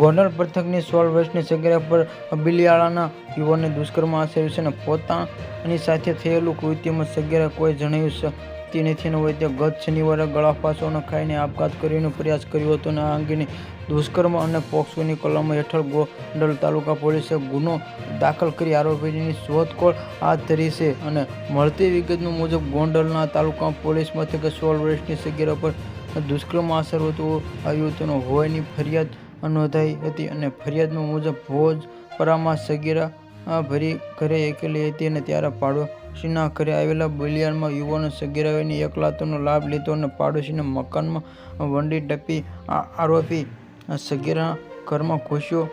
ગોંડલ પથકની સોળ વર્ષની સગીરા પર બિલિયાળાના યુવાનને દુષ્કર્મ આચર્યું છે અને પોતાની સાથે થયેલું કૃત્યમાં સગીરા કોઈ જણાવ્યું શક્તિ નથી. ને હોય તે ગત શનિવારે ગળાફાસોને ખાઈને આપઘાત કરીને પ્રયાસ કર્યો હતો. અને આ અંગેની દુષ્કર્મ અને પોક્સોની કલમ હેઠળ ગોંડલ તાલુકા પોલીસે ગુનો દાખલ કરી આરોપીની શોધખોળ હાથ ધરી છે. અને મળતી વિગત મુજબ, ગોંડલના તાલુકા પોલીસ મથકે સોળ વર્ષની સગીરા પર દુષ્કર્મ આચરતું આવ્યું હતું હોવાની ફરિયાદ નોંધાઈ હતી અને ફરિયાદમાં મુજબ ભોજ પરામાં સગીરા ભરી ઘરે એકલી હતી અને ત્યારે પાડોશીના ઘરે આવેલા બલિયારમાં યુવાનો સગીરાઓની એકલાતોનો લાભ લીધો અને પાડોશીના મકાનમાં વંડી ટપી આરોપી સગીરા ઘરમાં ઘૂસ્યો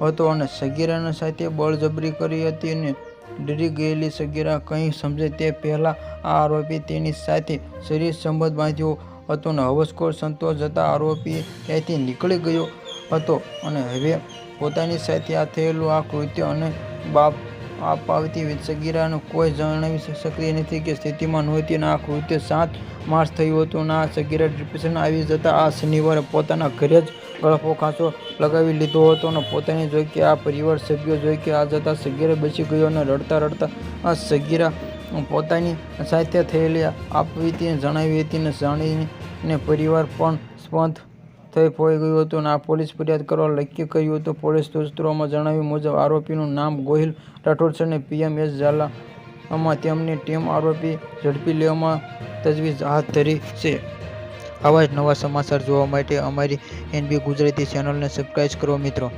હતો અને સગીરાના સાથે બળજબરી કરી હતી અને ડરી ગયેલી સગીરા કંઈ સમજે તે પહેલાં આ આરોપી તેની સાથે શરીર સંબંધ બાંધ્યો હતો અને હવસખોર સંતોષ જતાં આરોપી ત્યાંથી નીકળી ગયો હતો અને હવે પોતાની સાથે આ થયેલું આ કૃત્ય અને બાપ અપાવતી સગીરાને કોઈ જણાવી સક્રિય નથી કે સ્થિતિમાં નહોતી અને આ કૃત્ય સાત માર્ચ થયું હતું અને આ સગીરા ડિપ્રેશન આવી જતાં આ શનિવારે પોતાના ઘરે જ ગળફો ખાંચો લગાવી લીધો હતો અને પોતાની જોઈ કે આ પરિવાર સભ્યો જોઈ કે આ જતાં સગીરા બચી ગયો અને રડતા રડતા આ સગીરા પોતાની સાથે થયેલી આપવીતી જણાવી હતી અને જાણીને પરિવાર પણ સ્પંદ થઈ ફોઈ ગયું હતું અને આ પોલીસ ફરિયાદ કરવા લખી કહ્યું હતું. પોલીસ સૂત્રોમાં જણાવ્યું મુજબ આરોપીનું નામ ગોહિલ રાઠોડ છે અને પીએમ એસ ઝાલામાં તેમની ટીમ આરોપી ઝડપી લેવામાં તજવીજ હાથ ધરી છે. આવા જ નવા સમાચાર જોવા માટે અમારી એનબી ગુજરાતી ચેનલને સબસ્ક્રાઈબ કરો મિત્રો.